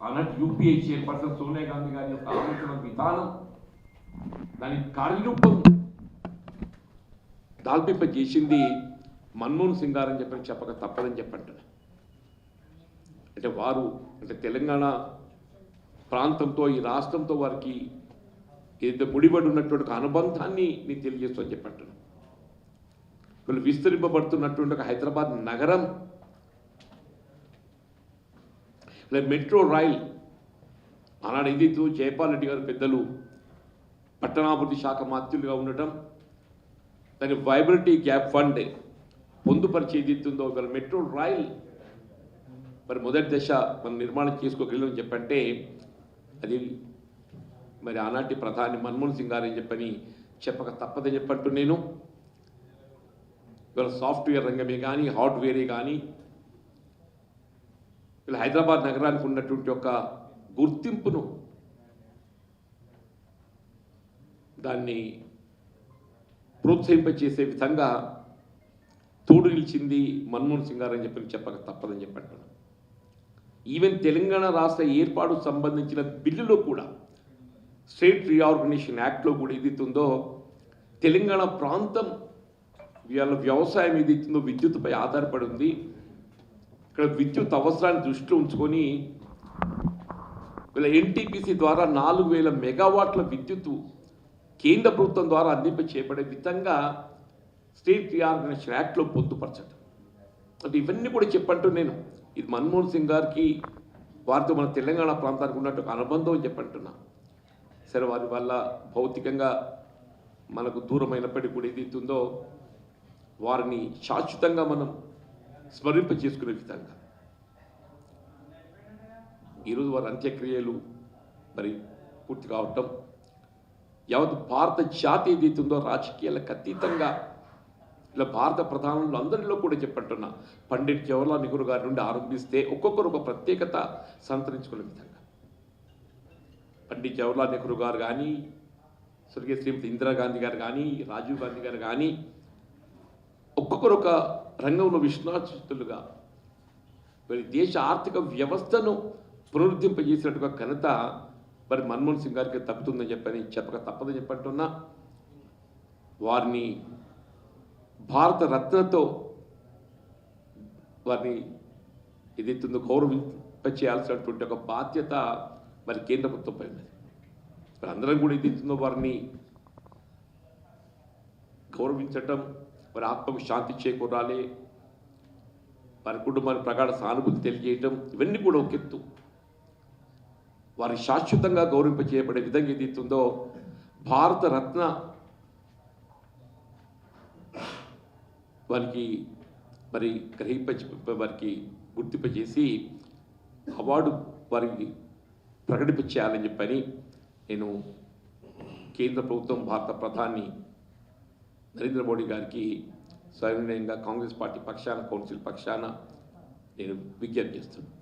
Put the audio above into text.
ఆనాటి UPA chairperson Sonia Gandhi గారి యొక్క ఆలోచన విధానం దాని కార్యరూపం దాల్పింప చేసింది మన్మోహన్ సింగ్ గారు అని చెప్పని చెప్పక తప్పదని చెప్పంటారు అంటే వారు అంటే తెలంగాణ ప్రాంతంతో ఈ రాష్ట్రంతో వారికి ఏదైతే ముడిపడి ఉన్నటువంటి ఒక అనుబంధాన్ని నేను తెలియజేస్తూ అని చెప్పంటున్నాను వీళ్ళు విస్తరింపబడుతున్నటువంటి ఒక హైదరాబాద్ నగరం లేదా మెట్రో రైల్. ఆనాడు ఏదైతే జయపాల్ రెడ్డి గారు పెద్దలు. పట్టణాభివృద్ధి శాఖ మాత్రులుగా ఉండటం దాని వైబిలిటీ గ్యాప్ ఫండ్ పొందుపరిచి ఏదైతుందో ఇవాళ మెట్రో రైల్ మరి మొదటి దశ మనం నిర్మాణం చేసుకోగలిగామని చెప్పంటే అది మరి ఆనాటి ప్రధాని మన్మోహన్ సింగ్ గారు అని చెప్పని చెప్పక తప్పదని చెప్పట్టు నేను. ఇవాళ సాఫ్ట్వేర్ రంగమే కానీ హార్డ్వేరే కానీ ఇలా హైదరాబాద్ నగరానికి ఉన్నటువంటి ఒక గుర్తింపును దాన్ని ప్రోత్సహింపచేసే విధంగా తోడు నిలిచింది మన్మోహన్ సింగ్ గారు అని చెప్పి చెప్పక తప్పదని చెప్పంటున్నాను ఈవెన్ తెలంగాణ రాష్ట్ర ఏర్పాటు సంబంధించిన బిల్లులో కూడా స్టేట్ రీఆర్గనైజేషన్ యాక్ట్లో కూడా ఏదైతుందో తెలంగాణ ప్రాంతం వీళ్ళ వ్యవసాయం ఏదైతుందో విద్యుత్పై ఆధారపడి ఉంది. ఇక్కడ విద్యుత్ అవసరాన్ని దృష్టిలో ఉంచుకొని వీళ్ళ ఎన్టీపీసీ ద్వారా నాలుగు వేల మెగావాట్ల విద్యుత్ కేంద్ర ప్రభుత్వం ద్వారా అందింప చేపడే విధంగా స్టేట్ రీఆర్గనైజేషన్ యాక్ట్లో పొందుపరచడం. అంటే ఇవన్నీ కూడా చెప్పంటూ నేను ఇది మన్మోహన్ సింగ్ గారికి వారితో మన తెలంగాణ ప్రాంతానికి ఉన్నట్టు ఒక అనుబంధం చెప్పంటున్నా. సరే వారి వల్ల భౌతికంగా మనకు దూరమైనప్పటికీ కూడా ఏదైతుందో వారిని శాశ్వతంగా మనం స్మరింప చేసుకునే విధంగా. ఈరోజు వారి అంత్యక్రియలు మరి పూర్తి కావటం యావత్ భారత జాతి ఏదైతే ఉందో రాజకీయాలకు అతీతంగా ఇలా భారత ప్రధానులు అందరిలో కూడా చెప్పంటున్నా పండిట్ జవహర్లాల్ నెహ్రూ గారి నుండి ఆరంభిస్తే ఒక్కొక్కరు ఒక ప్రత్యేకత సంతరించుకునే విధంగా. పండిట్ జవహర్లాల్ నెహ్రూ గారు కానీ స్వర్గీయ శ్రీమతి ఇందిరాగాంధీ గారు కానీ రాజీవ్ గాంధీ గారు కానీ ఒకరొక ఒక రంగంలో విశ్వనాథులుగా మరి దేశ ఆర్థిక వ్యవస్థను పునరుద్ధరింపజేసినట్టుగా ఘనత మరి మన్మోహన్ సింగ్ గారికి తప్పుతుందని చెప్పని చెప్పక తప్పదని చెప్పంటున్నా వారిని భారత రత్నతో వారిని ఏదైతుందో గౌరవింపచేయాల్సినటువంటి ఒక బాధ్యత మరి కేంద్ర ప్రభుత్వంపై ఉన్నది. మరి అందరం కూడా ఏదైతుందో వారిని గౌరవించటం వారి ఆత్మకు శాంతి చేకూరాలి. వారి కుటుంబానికి ప్రగాఢ సానుభూతి తెలియజేయటం ఇవన్నీ కూడా ఒక ఎత్తు. వారి శాశ్వతంగా గౌరవింప చేయబడే విధంగా ఏదైతుందో భారత రత్న వారికి మరి గ్రహింప వారికి గుర్తింపజేసి అవార్డు వారికి ప్రకటింప చేయాలని చెప్పని నేను కేంద్ర ప్రభుత్వం భారత ప్రధాని నరేంద్ర మోడీ గారికి సవినయంగా కాంగ్రెస్ పార్టీ పక్షాన కౌన్సిల్ పక్షాన నేను విజ్ఞప్తి చేస్తున్నాను.